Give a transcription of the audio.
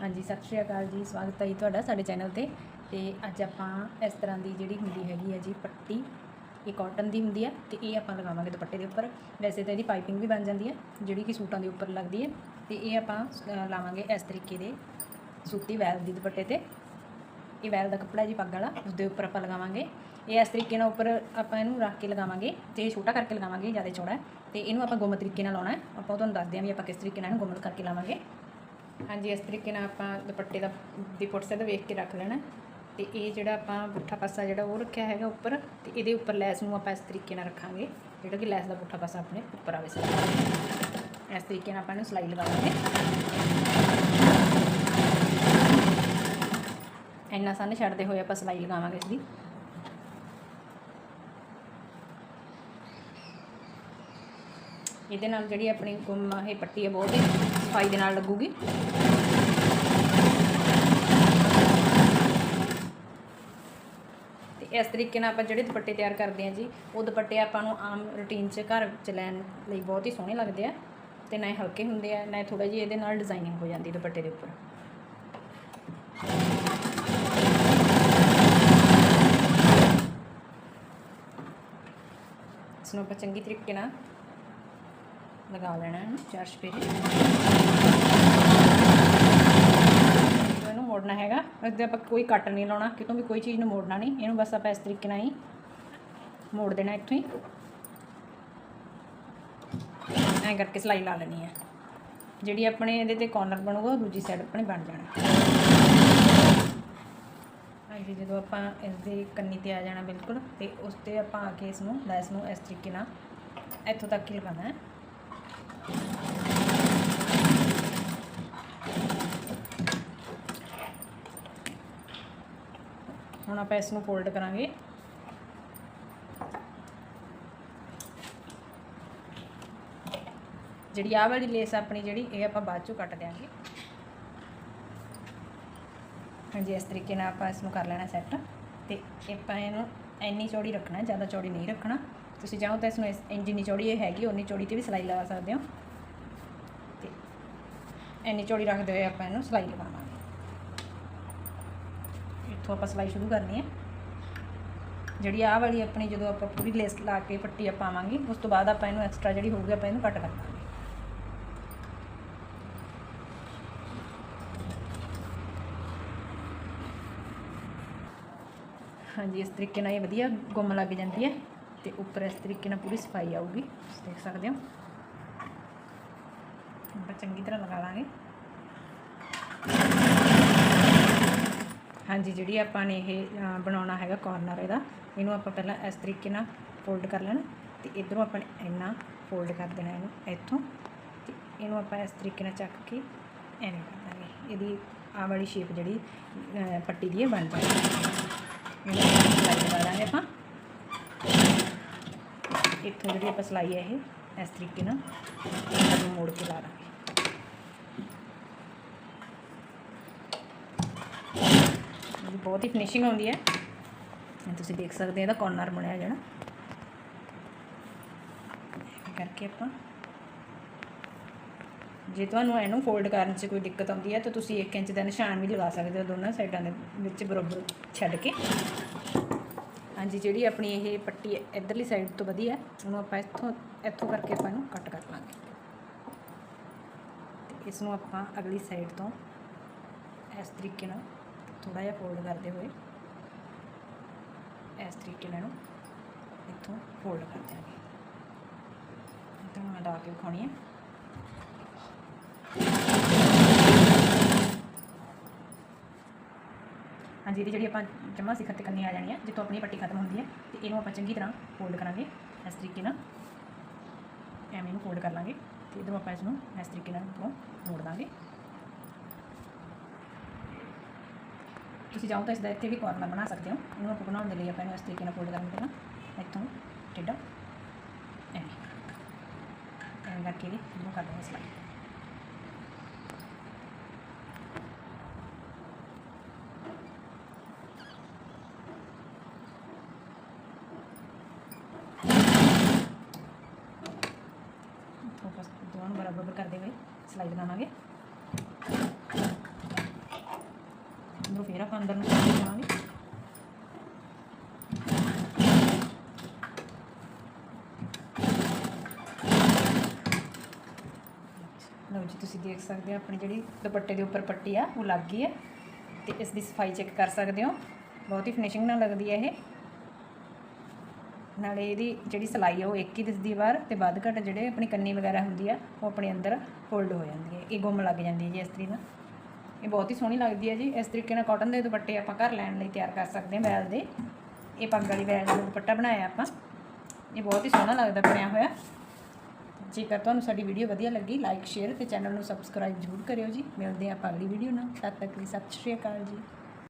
ਹਾਂਜੀ, ਸਤਿ ਸ਼੍ਰੀ ਅਕਾਲ ਜੀ, ਸਵਾਗਤ ਹੈ ਜੀ ਤੁਹਾਡਾ ਸਾਡੇ ਚੈਨਲ ਤੇ। ਤੇ ਅੱਜ ਆਪਾਂ ਇਸ ਤਰ੍ਹਾਂ ਦੀ ਜਿਹੜੀ ਹੁੰਦੀ ਹੈਗੀ ਹੈ ਜੀ ਪੱਟੀ, ਇਹ ਕਾਟਨ ਦੀ ਹੁੰਦੀ ਹੈ ਤੇ ਇਹ ਆਪਾਂ ਲਗਾਵਾਂਗੇ ਦੁਪੱਟੇ ਦੇ ਉੱਪਰ। ਵੈਸੇ ਤਾਂ ਇਹਦੀ ਪਾਈਪਿੰਗ ਵੀ ਬਣ ਜਾਂਦੀ ਹੈ, ਜਿਹੜੀ ਕਿ ਸੂਟਾਂ ਦੇ ਉੱਪਰ ਲੱਗਦੀ ਹੈ। ਤੇ ਇਹ ਆਪਾਂ ਲਾਵਾਂਗੇ ਇਸ ਤਰੀਕੇ ਦੇ ਸੂਤੀ ਵੈਲ ਦੀ ਦੁਪੱਟੇ ਤੇ। ਇਹ ਵੈਲ ਦਾ ਕੱਪੜਾ ਜੀ ਪੱਗ ਵਾਲਾ ਉਸ ਦੇ ਉੱਪਰ ਆਪਾਂ ਲਗਾਵਾਂਗੇ। ਇਹ ਇਸ ਤਰੀਕੇ ਨਾਲ ਉੱਪਰ ਆਪਾਂ ਇਹਨੂੰ ਰੱਖ ਕੇ ਲਗਾਵਾਂਗੇ, ਤੇ ਛੋਟਾ ਕਰਕੇ ਲਗਾਵਾਂਗੇ ਜ਼ਿਆਦਾ ਚੌੜਾ ਹੈ। ਤੇ ਇਹਨੂੰ ਆਪਾਂ ਗੁੰਮ ਤਰੀਕੇ ਨਾਲ ਲਾਉਣਾ ਹੈ। ਆਪਾਂ ਤੁਹਾਨੂੰ ਦੱਸਦੇ ਹਾਂ ਵੀ ਆਪਾਂ ਕਿਸ ਤਰੀਕੇ ਨਾਲ ਇਹਨੂੰ ਗੁੰਮ ਕਰਕੇ ਲਾਵਾਂਗੇ। ਹਾਂਜੀ, ਇਸ ਤਰੀਕੇ ਨਾਲ ਆਪਾਂ ਦੁਪੱਟੇ ਦਾ ਦੀ ਪੁੱਟ ਸੈੱਟ ਵੇਖ ਕੇ ਰੱਖ ਲੈਣਾ। ਤੇ ਇਹ ਜਿਹੜਾ ਆਪਾਂ ਪੁੱਠਾ ਪਾਸਾ ਜਿਹੜਾ ਉਹ ਰੱਖਿਆ ਹੈਗਾ ਉੱਪਰ, ਤੇ ਇਹਦੇ ਉੱਪਰ ਲੈਸ ਨੂੰ ਆਪਾਂ ਇਸ ਤਰੀਕੇ ਨਾਲ ਰੱਖਾਂਗੇ। ਜਿਹੜਾ ਕਿ ਲੈਸ ਦਾ ਪੁੱਠਾ ਪਾਸਾ ਆਪਣੇ ਉੱਪਰ ਆਵੇ ਇਸ ਤਰੀਕੇ ਨਾਲ ਆਪਾਂ ਇਹਨੂੰ ਸਲਾਈ ਲਗਾਵਾਂਗੇ ਇੰਨਾ ਸੰਨ ਛੱਡਦੇ ਹੋਏ ਆਪਾਂ ਸਲਾਈ ਲਗਾਵਾਂਗੇ ਇਸ ਦੀ। ਇਹਦੇ ਨਾਲ ਜਿਹੜੀ ਆਪਣੀ ਗੁੰਮ ਇਹ ਪੱਟੀ ਹੈ ਬਹੁਤ ਹੀ ਸਫ਼ਾਈ ਦੇ ਨਾਲ ਲੱਗੂਗੀ। ਤੇ ਇਸ ਤਰੀਕੇ ਨਾਲ ਆਪਾਂ ਜਿਹੜੇ ਦੁਪੱਟੇ ਤਿਆਰ ਕਰਦੇ ਹਾਂ ਜੀ, ਉਹ ਦੁਪੱਟੇ ਆਪਾਂ ਨੂੰ ਆਮ ਰੂਟੀਨ 'ਚ ਘਰ 'ਚ ਲੈਣ ਲਈ ਬਹੁਤ ਹੀ ਸੋਹਣੇ ਲੱਗਦੇ ਆ ਤੇ ਨਾ ਇਹ ਹਲਕੇ ਹੁੰਦੇ ਆ, ਨਾ ਇਹ ਥੋੜਾ ਜਿਹਾ ਇਹਦੇ ਨਾਲ ਡਿਜ਼ਾਈਨਿੰਗ ਹੋ ਜਾਂਦੀ ਦੁਪੱਟੇ ਦੇ ਉੱਪਰ। ਇਸ ਨੂੰ ਆਪਾਂ ਚੰਗੀ ਤਰੀਕੇ ਨਾਲ ਲਗਾ ਲੈਣਾ ਹੈ ਚਾਰ ਸਪੇਰੇ ਇਹਨੂੰ ਮੋੜਨਾ ਹੈਗਾ, ਇਹਦੇ ਆਪਾਂ ਕੋਈ ਕੱਟ ਨਹੀਂ ਲਾਉਣਾ, ਕਿਤੋਂ ਵੀ ਕੋਈ ਚੀਜ਼ ਨੂੰ ਮੋੜਨਾ ਨਹੀਂ। ਇਹਨੂੰ ਬਸ ਆਪਾਂ ਇਸ ਤਰੀਕੇ ਨਾਲ ਹੀ ਮੋੜ ਦੇਣਾ ਇੱਥੋਂ ਹੀ। ਐਂ ਕਰਕੇ ਸਲਾਈ ਲਾ ਲੈਣੀ ਹੈ ਜਿਹੜੀ ਆਪਣੇ ਇਹਦੇ ਤੇ ਕੋਰਨਰ ਬਣੂਗਾ, ਉਹ ਦੂਜੀ ਸਾਈਡ ਆਪਣੇ ਬਣ ਜਾਣਾ। ਹਾਂਜੀ ਜਦੋਂ ਆਪਾਂ ਇਸ ਦੇ ਕੰਨੀ ਤੇ ਆ ਜਾਣਾ ਬਿਲਕੁਲ, ਤੇ ਉਸ ਤੇ ਆਪਾਂ ਆ ਕੇ ਇਸ ਨੂੰ ਲੈਸ ਨੂੰ ਇਸ ਤਰੀਕੇ ਨਾਲ ਇੱਥੋਂ ਤੱਕ ਹੀ ਲਗਾਉਣਾ ਹੈ। ਹੁਣ ਆਪਾਂ ਇਸ ਨੂੰ ਫੋਲਡ ਕਰਾਂਗੇ। ਜਿਹੜੀ ਆਹ ਵਾਲੀ ਲੇਸ ਆਪਣੀ ਜਿਹੜੀ, ਇਹ ਆਪਾਂ ਬਾਅਦ ਚੋਂ ਕੱਟ ਦਿਆਂਗੇ। ਹਾਂਜੀ, ਇਸ ਤਰੀਕੇ ਨਾਲ ਆਪਾਂ ਇਸ ਨੂੰ ਕਰ ਲੈਣਾ ਸੈੱਟ ਤੇ ਆਪਾਂ ਇਹਨੂੰ ਇੰਨੀ ਚੌੜੀ ਰੱਖਣਾ, ਜ਼ਿਆਦਾ ਚੌੜੀ ਨਹੀਂ ਰੱਖਣਾ। ਤੁਸੀਂ ਚਾਹੋ ਤਾਂ ਇਸ ਨੂੰ ਇਸ ਜਿੰਨੀ ਚੌੜੀ ਇਹ ਹੈਗੀ ਉਨੀ ਚੌੜੀ ਤੇ ਵੀ ਸਿਲਾਈ ਲਗਾ ਸਕਦੇ ਹੋ। ਤੇ ਇੰਨੀ ਚੌੜੀ ਰੱਖਦੇ ਹੋਏ ਆਪਾਂ ਇਹਨੂੰ ਸਿਲਾਈ ਲਗਾਵਾਂਗੇ। ਇੱਥੋਂ ਆਪਾਂ ਸਿਲਾਈ ਸ਼ੁਰੂ ਕਰਨੀ ਹੈ। ਜਿਹੜੀ ਆਹ ਵਾਲੀ ਆਪਣੀ ਜਦੋਂ ਆਪਾਂ ਪੂਰੀ ਲੇਸ ਲਾ ਕੇ ਪੱਟੀ ਆਪਾਂ ਪਾਵਾਂਗੇ, ਉਸ ਤੋਂ ਬਾਅਦ ਆਪਾਂ ਇਹਨੂੰ ਐਕਸਟਰਾ ਜਿਹੜੀ ਹੋਊਗੀ ਆਪਾਂ ਇਹਨੂੰ ਕੱਟ ਕਰ ਦਾਂਗੇ ਹਾਂਜੀ, ਇਸ ਤਰੀਕੇ ਨਾਲ ਇਹ ਵਧੀਆ ਗੁੰਮ ਲੱਗ ਜਾਂਦੀ ਹੈ। ਤੇ ਉੱਪਰ ਇਸ ਤਰੀਕੇ ਨਾਲ ਪੂਰੀ ਸਫ਼ਾਈ ਆਊਗੀ, ਤੁਸੀਂ ਦੇਖ ਸਕਦੇ ਹੋ। ਆਪਾਂ ਚੰਗੀ ਤਰ੍ਹਾਂ ਲਗਾ ਲਾਂਗੇ। ਹਾਂਜੀ, ਜਿਹੜੀ ਆਪਾਂ ਨੇ ਇਹ ਬਣਾਉਣਾ ਹੈਗਾ ਕਾਰਨਰ ਇਹਦਾ, ਇਹਨੂੰ ਆਪਾਂ ਪਹਿਲਾਂ ਇਸ ਤਰੀਕੇ ਨਾਲ ਫੋਲਡ ਕਰ ਲੈਣਾ ਤੇ ਇਧਰੋਂ ਆਪਾਂ ਨੇ ਇੰਨਾ ਫੋਲਡ ਕਰ ਦੇਣਾ ਇਹਨੂੰ, ਇੱਥੋਂ ਤੇ ਇਹਨੂੰ ਆਪਾਂ ਇਸ ਤਰੀਕੇ ਨਾਲ ਚੱਕ ਕੇ ਐਵੇਂ ਕਰ ਦਾਂਗੇ। ਇਹਦੀ ਆਹ ਵਾਲੀ ਸ਼ੇਪ ਜਿਹੜੀ ਪੱਟੀ ਦੀ ਹੈ ਬਣ ਜਾਏਗੀ। ਇਹਨੂੰ ਲਗਾ ਦਾਂਗੇ ਆਪਾਂ। ਇੱਥੋਂ ਜਿਹੜੀ ਆਪਾਂ ਸਲਾਈ ਹੈ ਇਹ, ਇਸ ਤਰੀਕੇ ਨਾਲ ਇਹਨੂੰ ਮੋੜ ਕੇ ਲਾ ਦਾਂਗੇ। ਇਹਦੀ ਬਹੁਤ ਹੀ ਫਿਨਿਸ਼ਿੰਗ ਆਉਂਦੀ ਹੈ। ਤੁਸੀਂ ਦੇਖ ਸਕਦੇ ਇਹਦਾ ਕੋਰਨਰ ਬਣਿਆ ਜਿਹੜਾ। ਐਵੇਂ ਕਰਕੇ ਆਪਾਂ ਜੇ ਤੁਹਾਨੂੰ ਇਹਨੂੰ ਫੋਲਡ ਕਰਨ 'ਚ ਕੋਈ ਦਿੱਕਤ ਆਉਂਦੀ ਹੈ, ਤਾਂ ਤੁਸੀਂ 1 ਇੰਚ ਦਾ ਨਿਸ਼ਾਨ ਵੀ ਲਗਾ ਸਕਦੇ ਹੋ ਦੋਨਾਂ ਸਾਈਡਾਂ ਦੇ ਵਿੱਚ ਬਰਾਬਰ ਛੱਡ ਕੇ। ਹਾਂਜੀ, ਜਿਹੜੀ ਆਪਣੀ ਇਹ ਪੱਟੀ ਹੈ ਇਧਰਲੀ ਸਾਈਡ ਤੋਂ ਵਧੀਆ ਉਹਨੂੰ ਆਪਾਂ ਇੱਥੋਂ ਇੱਥੋਂ ਕਰਕੇ ਆਪਾਂ ਇਹਨੂੰ ਕੱਟ ਕਰ ਲਾਂਗੇ। ਤੇ ਇਸ ਨੂੰ ਆਪਾਂ ਅਗਲੀ ਸਾਈਡ ਤੋਂ ਇਸ ਤਰੀਕੇ ਨਾਲ ਥੋੜਾ ਜਿਹਾ ਫੋਲਡ ਕਰਦੇ ਹੋਏ ਇਸ ਤਰੀਕੇ ਨਾਲ ਇੱਥੋਂ ਫੋਲਡ ਕਰ ਦਿਆਂਗੇ। ਇੱਥੋਂ ਲਾ ਕੇ ਵਿਖਾਉਣੀ ਹੈ। ਜਿਹਦੀ ਜਿਹੜੀ ਆਪਾਂ ਜਮਾ ਸਿਖਰ ਤੇ ਕਰਨੀ ਆ ਜਾਣੀ ਹੈ ਜਿੱਥੋਂ ਆਪਣੀ ਪੱਟੀ ਖਤਮ ਹੁੰਦੀ ਹੈ ਤੇ ਇਹਨੂੰ ਆਪਾਂ ਚੰਗੀ ਤਰ੍ਹਾਂ ਫੋਲਡ ਕਰਾਂਗੇ। ਇਸ ਤਰੀਕੇ ਨਾਲ ਐਵੇਂ ਨੂੰ ਫੋਲਡ ਕਰ ਲਾਂਗੇ ਤੇ ਇਧਰੋਂ ਆਪਾਂ ਇਸ ਨੂੰ ਇਸ ਤਰੀਕੇ ਨਾਲ ਉੱਪਰੋਂ ਮੋੜ ਦਾਂਗੇ। ਤੁਸੀਂ ਚਾਹੋ ਤਾਂ ਇਸ ਦਾ ਇੱਥੇ ਵੀ ਕੋਰਨਰ ਬਣਾ ਸਕਦੇ ਹੋ। ਇਹਨੂੰ ਆਪਾਂ ਬਣਾਉਣ ਦੇ ਲਈ ਆਪਾਂ ਇਹਨੂੰ ਇਸ ਤਰੀਕੇ ਨਾਲ ਫੋਲਡ ਕਰਾਂਗੇ ਪਹਿਲਾਂ ਇੱਥੋਂ ਟੇਢਾ ਐਵੇਂ ਐਵੇਂ ਕਰਕੇ ਵੀ ਇਹਨੂੰ ਕਰ ਦਾਂਗੇ ਸਲਾਈ ਇੱਥੋਂ ਨੂੰ ਬਰਾਬਰ ਕਰਦੇ ਹੋਏ ਸਿਲਾਈ ਲਗਾਵਾਂਗੇ ਤੋਂ ਫੇਰ ਆਪਾਂ ਅੰਦਰ ਨੂੰ ਚੱਲ ਲਓ ਜੀ, ਤੁਸੀਂ ਦੇਖ ਸਕਦੇ ਹੋ ਆਪਣੀ ਜਿਹੜੀ ਦੁਪੱਟੇ ਦੇ ਉੱਪਰ ਪੱਟੀ ਆ, ਉਹ ਲੱਗ ਗਈ ਹੈ। ਤੇ ਇਸ ਦੀ ਸਫ਼ਾਈ ਚੈੱਕ ਕਰ ਸਕਦੇ ਹੋ। ਬਹੁਤ ਹੀ ਫਿਨਿਸ਼ਿੰਗ ਨਾਲ ਲੱਗਦੀ ਹੈ ਇਹ। ਨਾਲੇ ਇਹਦੀ ਜਿਹੜੀ ਸਿਲਾਈ ਆ, ਉਹ ਇੱਕ ਹੀ ਦਿਸਦੀ ਹੈ ਬਾਹਰ ਤੇ ਵੱਧ ਘੱਟ ਜਿਹੜੇ ਆਪਣੀ ਕੰਨੀ ਵਗੈਰਾ ਹੁੰਦੀ ਆ, ਉਹ ਆਪਣੇ ਅੰਦਰ ਫੋਲਡ ਹੋ ਜਾਂਦੀ ਹੈ ਇਹ ਗੁੰਮ ਲੱਗ ਜਾਂਦੀ ਹੈ ਜੀ ਇਸ ਤਰੀ ਨਾਲ। ਇਹ ਬਹੁਤ ਹੀ ਸੋਹਣੀ ਲੱਗਦੀ ਹੈ ਜੀ। ਇਸ ਤਰੀਕੇ ਨਾਲ ਕਾਟਨ ਦੇ ਦੁਪੱਟੇ ਆਪਾਂ ਘਰ ਲੈਣ ਲਈ ਤਿਆਰ ਕਰ ਸਕਦੇ ਹਾਂ ਵੈਲ ਦੇ। ਇਹ ਪੱਗ ਵਾਲੀ ਵੈਲ ਦਾ ਦੁਪੱਟਾ ਬਣਾਇਆ ਆਪਾਂ। ਇਹ ਬਹੁਤ ਹੀ ਸੋਹਣਾ ਲੱਗਦਾ ਬਣਿਆ ਹੋਇਆ। ਜੇਕਰ ਤੁਹਾਨੂੰ ਸਾਡੀ ਵੀਡੀਓ ਵਧੀਆ ਲੱਗੀ ਲਾਈਕ ਸ਼ੇਅਰ ਤੇ ਚੈਨਲ ਨੂੰ ਸਬਸਕ੍ਰਾਈਬ ਜ਼ਰੂਰ ਕਰਿਓ ਜੀ। ਮਿਲਦੇ ਹਾਂ ਆਪਾਂ ਅਗਲੀ ਵੀਡੀਓ ਨਾਲ। ਤਦ ਤੱਕ ਲਈ ਸਤਿ ਸ਼੍ਰੀ ਅਕਾਲ ਜੀ।